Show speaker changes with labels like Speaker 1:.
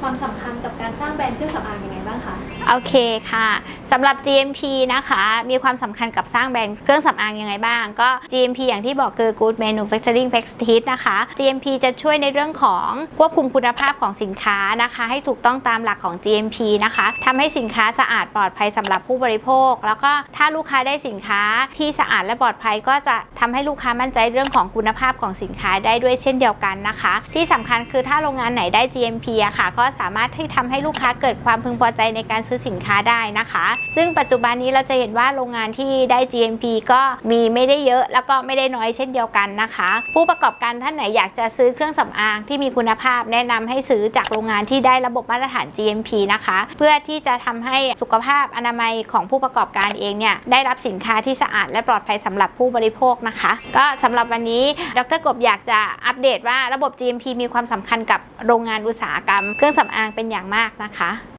Speaker 1: ความสำคัญกับการสร้างแบรนด์เครื่องสำอางยังไงบ้างคะ
Speaker 2: โอเคค่ะสำหรับ GMP นะคะ มีความสำคัญกับสร้างแบรนด์เครื่องสำอางยังไงบ้าง ก็ GMP อย่างที่บอกคือ Good Manufacturing Practice นะคะ GMP จะช่วยในเรื่องของควบคุมคุณภาพของสินค้านะคะ ให้ถูกต้องตามหลักของ GMP นะคะทำให้สินค้าสะอาดปลอดภัยสำหรับผู้บริโภค แล้วก็ถ้าลูกค้าได้สินค้าที่สะอาดและปลอดภัยก็จะทำให้ลูกค้ามั่นใจเรื่องของคุณภาพของสินค้าได้ด้วยเช่นเดียวกันนะคะ ที่สำคัญคือถ้าโรงงานไหนได้ GMP อะค่ะก็สามารถที่ทำให้ลูกค้าเกิดความพึงพอใจในการซื้อสินค้าได้นะคะ ซึ่งปัจจุบันนี้เราจะเห็นว่าโรงงานที่ได้ GMP ก็มีไม่ได้เยอะ แล้วก็ไม่ได้น้อยเช่นเดียวกันนะคะ ผู้ประกอบการท่านไหนอยากจะซื้อเครื่องสำอางที่มีคุณภาพ แนะนำให้ซื้อจากโรงงานที่ได้ระบบมาตรฐาน GMP นะคะ เพื่อที่จะทำให้สุขภาพอนามัยของผู้ประกอบการเองเนี่ยได้รับสินค้าที่สะอาดและปลอดภัยสำหรับผู้บริโภคนะคะ ก็สำหรับวันนี้ดรกบอยากจะอัปเดตว่าระบบ GMP มีความสำคัญกับโรงงานอุตสาหกรรมเครื่องำอางเป็นอย่างมากนะคะ